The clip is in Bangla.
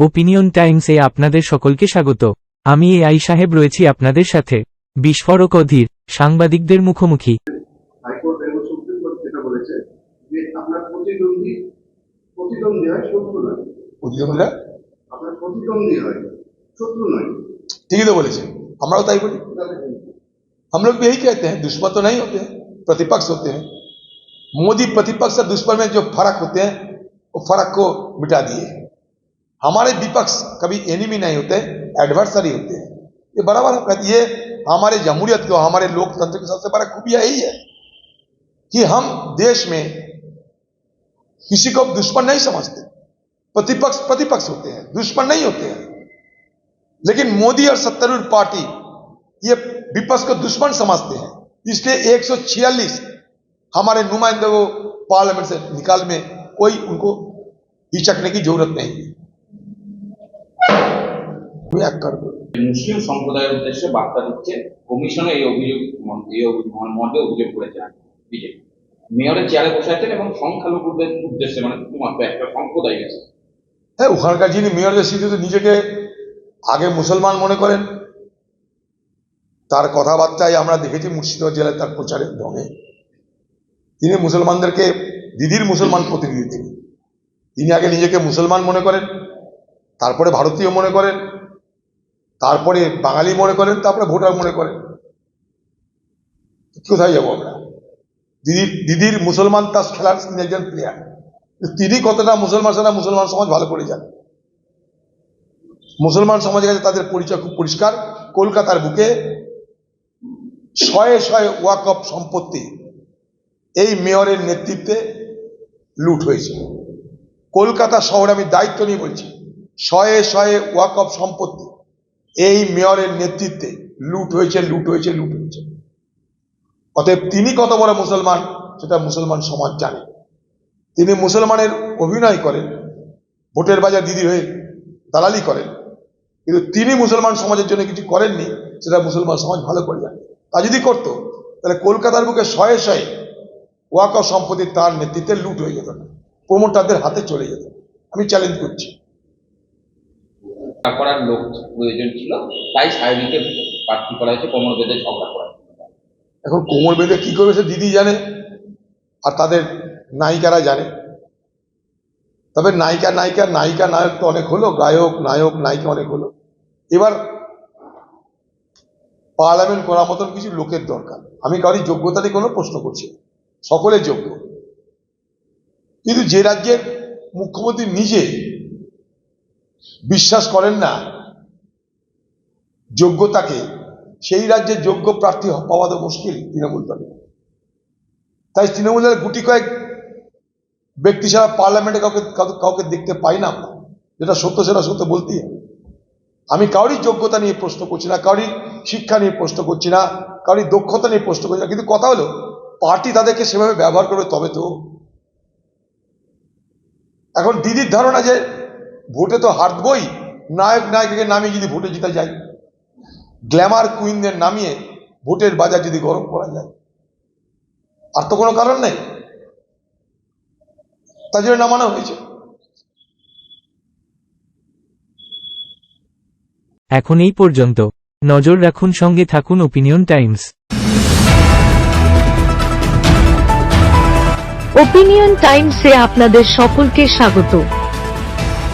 ওপিনিয়ন টাইমসে আপনাদের সকলকে স্বাগত আমি এ আই সাহেব রয়েছি আপনাদের সাথে বিস্ফোরক অধীর সাংবাদিকদের মুখোমুখি হাইকোর্ট এবং সুপ্রিম কোর্ট যেটা বলেছে যে আপনার প্রতিদ্বন্দ্বী প্রতিদ্বন্দ্বী হয় শত্রু নয় প্রতিদ্বন্দ্বীরা আপনার প্রতিদ্বন্দ্বী হয় শত্রু নয় ঠিকই তো বলেছে আমরাও তাই বলি हम लोग भी यही कहते हैं दुश्मन तो नहीं होते हैं प्रतिपक्ष होते हैं मोदी प्रतिपक्ष और दुश्मन में जो फर्क होते हैं वो फर्क को मिटा दिए हमारे विपक्ष कभी एनिमी नहीं होते एडवर्सरी होते हैं। ये बराबर हम कहते हमारे जमहूरियत को, हमारे लोकतंत्र की सबसे बड़ा खूबिया यही है कि हम देश में किसी को दुश्मन नहीं समझते। प्रतिपक्ष प्रतिपक्ष होते हैं, दुश्मन नहीं होते हैं। लेकिन मोदी और सत्तारूढ़ पार्टी ये विपक्ष को दुश्मन समझते हैं। इसलिए 146 हमारे नुमाइंदों को पार्लियामेंट से निकाल में कोई उनको हिचकने की ज़रूरत नहीं है। মুসলিম সম্প্রদায়ের উদ্দেশ্যে বার্তা দিচ্ছে কমিশনে এই অভিযোগ এই মর্মে অভিযোগ করেছেন বিজেপি। মেয়রের চেয়ারে বসে আছেন এবং সংখ্যালঘুদের উদ্দেশ্যে মানে শুধুমাত্র একটা সম্প্রদায় গেছে হ্যাঁ ওখানকার যিনি মেয়র সিদ্ধু তো নিজেকে আগে মুসলমান মনে করেন। তার কথাবার্তায় আমরা দেখেছি মুর্শিদাবাদ জেলায় তার প্রচারের ঢঙে তিনি মুসলমানদেরকে দিদির মুসলমান প্রতিনিধি তিনি। তিনি আগে নিজেকে মুসলমান মনে করেন। তারপরে ভারতীয় মনে করেন, তারপরে বাঙালি মনে করেন, তারপরে ভোটার মনে করেন। কোথায় যাব আমরা? দিদির দিদির মুসলমান তার খেলার তিনি একজন প্লেয়ার তিনি কতটা মুসলমান সেটা মুসলমান সমাজ ভালো করে জানে। মুসলমান সমাজের কাছে তাদের পরিচয় খুব পরিষ্কার। কলকাতার বুকে শয়ে শয়ে ওয়াকফ সম্পত্তি এই মেয়রের নেতৃত্বে লুট হয়েছে। কলকাতা শহরে আমি দায়িত্ব নিয়ে বলছি। শয়ে শয়ে ওয়াকফ সম্পত্তি। এই মেয়রের নেতৃত্বে লুট হয়েছে লুট হয়েছে লুট হয়েছে। অতএব তিনি কত বড় মুসলমান, সেটা মুসলমান সমাজ জানে। তিনি মুসলমানের অভিনয় করেন, ভোটের বাজার দিদি হয়ে দালালি করেন। কিন্তু তিনি মুসলমান সমাজের জন্য কিছু করেননি, সেটা মুসলমান সমাজ ভালো করে জানে। তা যদি করতো, তাহলে কলকাতার বুকে শয়ে শয়ে ওয়াক অফ সম্পত্তি তার নেতৃত্বে লুট হয়ে যেত না, প্রমোটারদের হাতে চলে যেত। আমি চ্যালেঞ্জ করছি। করার লোক প্রয়োজন ছিল, তাই সায়নীকে প্রার্থী করা হয়েছে, কোমর বেঁধে ঝগড়া করার এখন কোমর বেঁধে কি করবে সে দিদি জানে, আর তাদের নায়িকারা জানে। তবে নায়িকা নায়িকা নায়িকা, নায়ক তো অনেক হলো, গায়ক, নায়ক, নায়িকা অনেক হলো। এবার পার্লামেন্ট করার মতন কিছু লোকের দরকার। আমি কারোর যোগ্যতা নিয়ে কোনো প্রশ্ন করছি। সকলে যোগ্য। কিন্তু যে রাজ্যের মুখ্যমন্ত্রী নিজে বিশ্বাস করেন না। যোগ্যতাকে, সেই রাজ্যে যোগ্য প্রার্থী পাওয়া তো মুশকিল তৃণমূল দলে। তাই তৃণমূলের গুটি কয়েক ব্যক্তি ছাড়া পার্লামেন্টে কাউকে- কাউকে দেখতে পাই না আমরা। যেটা সত্য, সেটা সত্য বলতেই আমি কারোরই যোগ্যতা নিয়ে প্রশ্ন করছি না, কারোরই শিক্ষা নিয়ে প্রশ্ন করছি না, কারোরই দক্ষতা নিয়ে প্রশ্ন করছি না। কিন্তু কথা হলো, পার্টি তাদেরকে সেভাবে ব্যবহার করবে তবে তো। এখন দিদির ধারণা যে ভোটে তো হারবই। নায়ক নায়িকাকে নামিয়ে যদি ভোটে জিতা যায় গ্ল্যামার কুইনদের নামিয়ে ভোটের বাজার যদি গরম করা যায়। আর তো কোনো কারণ নেই। তার জন্য নামানো হয়েছে। এখন এই পর্যন্ত। নজর রাখুন সঙ্গে থাকুন ওপিনিয়ন টাইমস ওপিনিয়ন টাইমসে আপনাদের সকলকে স্বাগত।